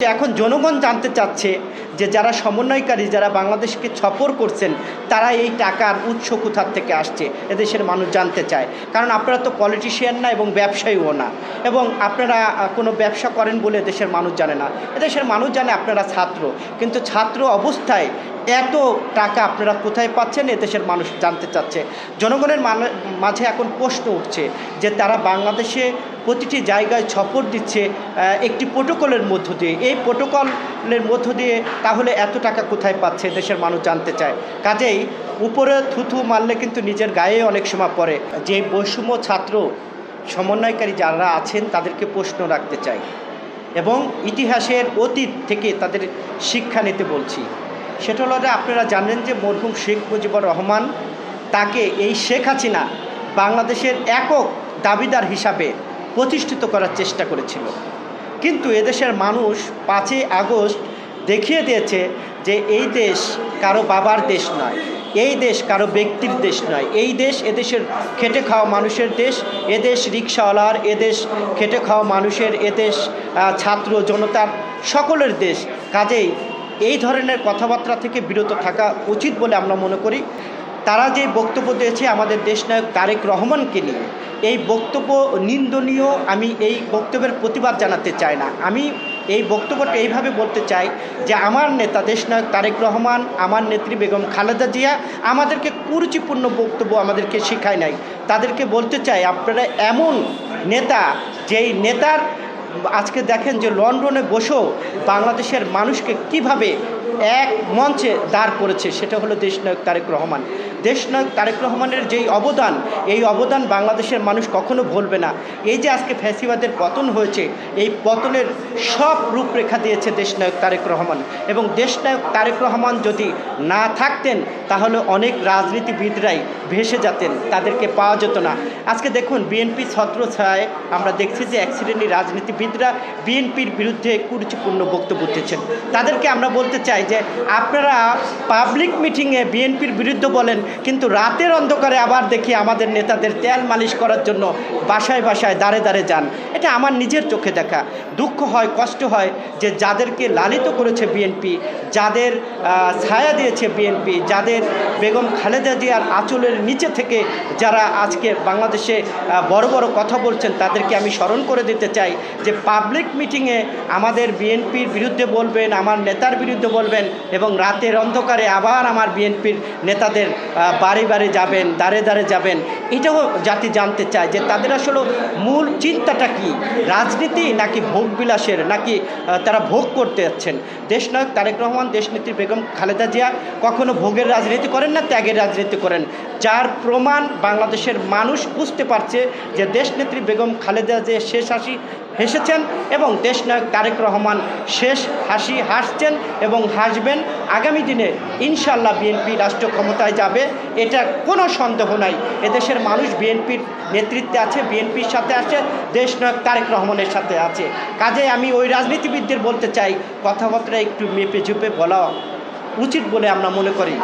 এখন জনগণ জানতে চাচ্ছে যে যারা সমন্বয়কারী, যারা বাংলাদেশকে ছপর করছেন, তারা এই টাকার উৎস কোথার থেকে আসছে, এদেশের মানুষ জানতে চায়। কারণ আপনারা তো পলিটিশিয়ান না এবং ব্যবসায়ীও না। এবং আপনারা কোনো ব্যবসা করেন বলে দেশের মানুষ জানে না। এদেশের মানুষ জানে আপনারা ছাত্র। কিন্তু ছাত্র অবস্থায় এত টাকা আপনারা কোথায় পাচ্ছেন, এদেশের মানুষ জানতে চাচ্ছে। জনগণের মাঝে এখন প্রশ্ন উঠছে যে তারা বাংলাদেশে প্রতিটি জায়গায় ছপর দিচ্ছে একটি প্রোটোকলের মধ্য দিয়ে। এই প্রোটোকলের মধ্য দিয়ে তাহলে এত টাকা কোথায় পাচ্ছে দেশের মানুষ জানতে চায়। কাজেই উপরে থুথু মারলে কিন্তু নিজের গায়ে অনেক সময় পড়ে। যে বৈষম্য ছাত্র, সমন্বয়কারী যারা আছেন, তাদেরকে প্রশ্ন রাখতে চাই। এবং ইতিহাসের অতীত থেকে তাদের শিক্ষা নিতে বলছি। সেটা হলো আপনারা জানেন যে মরহুম শেখ মুজিবুর রহমান তাকে এই শেখ হাসিনা বাংলাদেশের একক দাবিদার হিসাবে প্রতিষ্ঠিত করার চেষ্টা করেছিল। কিন্তু এদেশের মানুষ পাঁচই আগস্ট দেখিয়ে দিয়েছে যে এই দেশ কারও বাবার দেশ নয়, এই দেশ কারও ব্যক্তির দেশ নয়। এই দেশ এদেশের খেটে খাওয়া মানুষের দেশ এদেশ রিক্সাওয়ালার এদেশ খেটে খাওয়া মানুষের এদেশ ছাত্র জনতার সকলের দেশ। কাজেই এই ধরনের কথাবার্তা থেকে বিরত থাকা উচিত বলে আমরা মনে করি। তারা যে বক্তব্য দিয়েছে আমাদের দেশনায়ক তারেক রহমানকে নিয়ে, এই বক্তব্য নিন্দনীয় আমি এই বক্তব্যের প্রতিবাদ জানাতে চাই না। আমি এই বক্তব্যটা এইভাবে বলতে চাই যে আমার নেতা দেশনায়ক তারেক রহমান, আমার নেত্রী বেগম খালেদা জিয়া আমাদেরকে কুরুচিপূর্ণ বক্তব্য আমাদেরকে শেখায় নাই। তাদেরকে বলতে চাই, আপনারা এমন নেতা, যেই নেতার, আজকে দেখেন যে লন্ডনে বসেও বাংলাদেশের মানুষকে কীভাবে এক মঞ্চে দাঁড় করেছে, সেটা হলো দেশনায়ক তারেক রহমান। দেশনায়ক তারেক রহমানের যেই অবদান, এই অবদান বাংলাদেশের মানুষ কখনো ভুলবে না। এই যে আজকে ফ্যাসিবাদের পতন হয়েছে, এই পতনের সব রূপরেখা দিয়েছে দেশনায়ক তারেক রহমান। এবং দেশনায়ক তারেক রহমান যদি না থাকতেন, তাহলে অনেক রাজনীতিবিদরাই ভেসে যেতেন, তাদেরকে পাওয়া যেত না। আজকে দেখুন, বিএনপি ছত্র ছায় আমরা দেখছি যে এক শ্রেণির রাজনীতিবিদরা বিএনপির বিরুদ্ধে কুরুচিপূর্ণ বক্তব্য দিচ্ছেন। তাদেরকে আমরা বলতে চাই যে আপনারা পাবলিক মিটিংয়ে বিএনপির বিরুদ্ধে বলেন, কিন্তু রাতের অন্ধকারে আবার দেখি আমাদের নেতাদের তেল মালিশ করার জন্য বাসায় বাসায় দাঁড়ে দাঁড়ে যান। এটা আমার নিজের চোখে দেখা। দুঃখ হয়, কষ্ট হয় যে যাদেরকে লালিত করেছে বিএনপি যাদের ছায়া দিয়েছে বিএনপি যাদের বেগম খালেদা জিয়ার আঁচলের নিচে থেকে যারা আজকে বাংলাদেশে বড় বড় কথা বলছেন, তাদেরকে আমি স্মরণ করে দিতে চাই যে পাবলিক মিটিংয়ে আমাদের বিএনপির বিরুদ্ধে বলবেন, আমার নেতার বিরুদ্ধে বলবেন এবং রাতের অন্ধকারে আবার আমার বিএনপির নেতাদের বাড়ি বাড়ি যাবেন দাঁড়ে দাঁড়ে যাবেন। এটাও জাতি জানতে চায় যে তাদের আসলে মূল চিন্তাটা কি? রাজনীতি নাকি ভোগ বিলাসের, নাকি তারা ভোগ করতে যাচ্ছেন? দেশনায়ক তারেক রহমান, দেশনেত্রী বেগম খালেদা জিয়া কখনো ভোগের রাজনীতি করেন না, ত্যাগের রাজনীতি করেন? যার প্রমাণ বাংলাদেশের মানুষ বুঝতে পারছে যে দেশনেত্রী বেগম খালেদা জিয়া শেষ হাসি, হেসেছেন এবং দেশনায়ক তারেক রহমান শেষ হাসি হাসছেন এবং হাসবেন। আগামী দিনে ইনশাল্লাহ বিএনপি রাষ্ট্র ক্ষমতায় যাবে, এটা কোনো সন্দেহ নাই। এদেশের মানুষ বিএনপির নেতৃত্বে আছে বিএনপির সাথে আছে দেশনায়ক তারেক রহমানের সাথে আছে। কাজে আমি ওই রাজনীতিবিদদের বলতে চাই, কথাবার্তা একটু মেপে ঝুপে বলা উচিত বলে আমরা মনে করি।